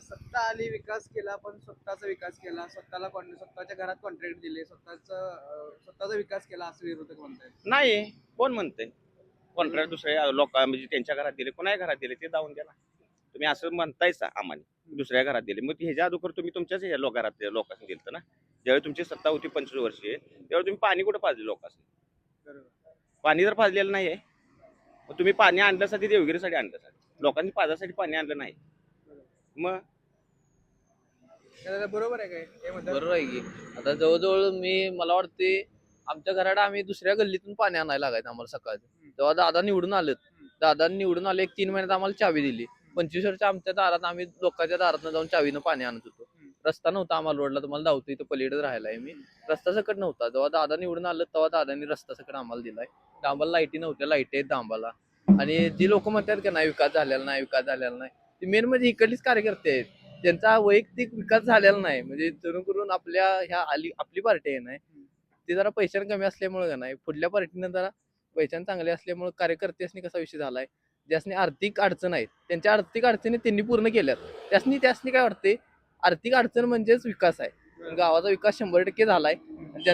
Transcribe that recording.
सत्ता आली विकास केला पण स्वतःचा विकास केला. स्वतःला कॉन- स्वतःच्या घरात कॉन्ट्रॅक्ट दिले स्वतःच स्वतःचा विकास केला असं विरोधक म्हणतात नाही कोण म्हणते कॉन्ट्रॅक्ट दुसऱ्या लोक म्हणजे त्यांच्या घरात दिले कोणाच्या घरात दिले ते जाऊन द्या ना. तुम्ही असं म्हणतायच आम्हाला दुसऱ्या घरात दिले. मग ह्याच्या अगोदर तुम्ही तुमच्याच ह्या लोक घरात लोकांनी दिलं ना. ज्यावेळी तुमची सत्ता होती पंचवीस वर्षे त्यावेळी तुम्ही पाणी कुठं पाजले लोकांनी बरोबर. पाणी जर पाजलेलं नाही आहे तुम्ही पाणी आणल्यासाठी देवगिरीसाठी आणल्यासाठी लोकांनी पाजासाठी पाणी आणलं नाही. मग? बरोबर आहे काय? हे म्हणतात. बरोबर आहे की. आता जवळजवळ मी मला वाटते आमच्या घरात आम्ही दुसऱ्या गल्लीतून पाणी आणायला लागायचं आम्हाला सकाळचं. तेव्हा दादा निवडून आलेत. दादा निवडून आले एक तीन महिन्यात आम्हाला चावी दिली. पंचवीस वर्ष आमच्या दारात आम्ही लोकांच्या दारात जाऊन चावीनं पाणी आणत होतो. रस्ता नव्हता आम्हाला रोडला तुम्हाला धावतो इथं पलीकडे राहायला आहे मी. रस्ता सकट नव्हता. जेव्हा दादा निवडून आलं तेव्हा दादानी रस्ता सकट आम्हाला दिलाय. डांबाला लाईटी नव्हत्या लाईटी आहेत डांबाला आणि जी लोक म्हणतात का नाही विकास झालेला नाही विकास झालेला नाही. ते मेन म्हणजे इकडलीच कार्यकर्ते आहेत. त्यांचा वैयक्तिक विकास झालेला नाही. म्हणजे जणू करून आपल्या ह्या आली आपली पार्टी आहे नाही ते जरा पैशाने कमी असल्यामुळे का नाही पुढल्या पार्टीनं जरा पैशाने चांगले असल्यामुळे कार्यकर्त्यासनी कसा विषय झालाय ज्यासनी आर्थिक अडचण आहेत त्यांच्या आर्थिक अडचणी त्यांनी पूर्ण केल्यात. त्यासनी त्यासनी काय वाटते आर्थिक अडचण म्हणजेच विकास आहे. गावाचा विकास शंभर टक्के झालाय.